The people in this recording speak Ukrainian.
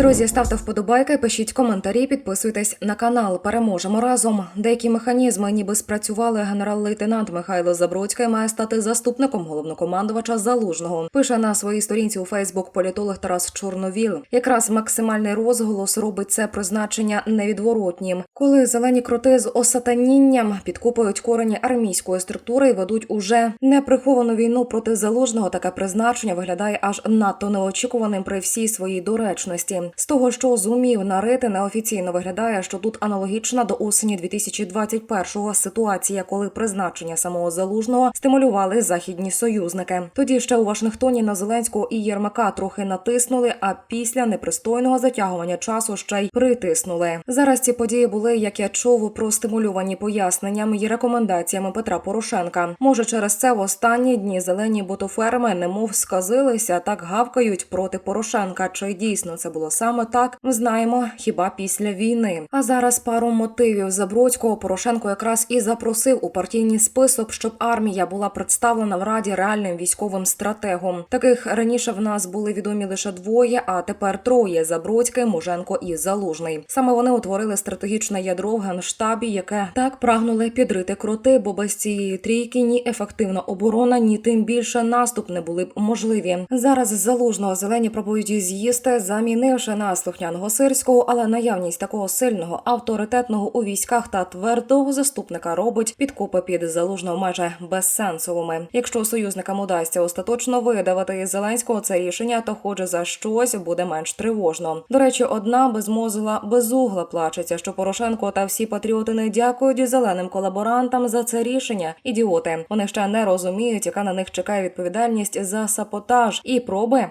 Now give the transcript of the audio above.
Друзі, ставте вподобайки, пишіть коментарі, підписуйтесь на канал. Переможемо разом. Деякі механізми ніби спрацювали. Генерал-лейтенант Михайло Забродський має стати заступником головнокомандувача Залужного. Пише на своїй сторінці у Фейсбук політолог Тарас Чорновіл. Якраз максимальний розголос робить це призначення невідворотнім. Коли зелені кроти з осатанінням підкупують корені армійської структури і ведуть уже неприховану війну проти залужного, таке призначення виглядає аж надто неочікуваним при всій своїй доречності. З того, що зумів нарити, неофіційно виглядає, що тут аналогічна до осені 2021-го ситуація, коли призначення самого залужного стимулювали західні союзники. Тоді ще у Вашингтоні на Зеленського і Єрмака трохи натиснули, а після непристойного затягування часу ще й притиснули. Зараз ці події були, як я чув, простимульовані поясненнями і рекомендаціями Петра Порошенка. Може, через це в останні дні зелені ботоферми немов сказилися, так гавкають проти Порошенка. Чи дійсно це було саме так? Ми знаємо хіба після війни. А зараз пару мотивів Забродського Порошенко якраз і запросив у партійний список, щоб армія була представлена в раді реальним військовим стратегом. Таких раніше в нас були відомі лише двоє, а тепер троє: Забродський, Муженко і Залужний. Саме вони утворили стратегічне ядро в генштабі, яке так прагнули підрити кроти, бо без цієї трійки ні ефективна оборона, ні тим більше наступ не були б можливі. Зараз залужного зелені пробують з'їсти, замінивши на слухняного сирського, але наявність такого сильного авторитетного у військах та твердого заступника робить підкупи під залужного майже безсенсовими. Якщо союзникам удасться остаточно видавати Зеленського це рішення, то хоч за щось буде менш тривожно. До речі, одна безмозила безугла плачеться, що Порошенко та всі патріоти не дякують зеленим колаборантам за це рішення. Ідіоти вони ще не розуміють, яка на них чекає відповідальність за саботаж і проби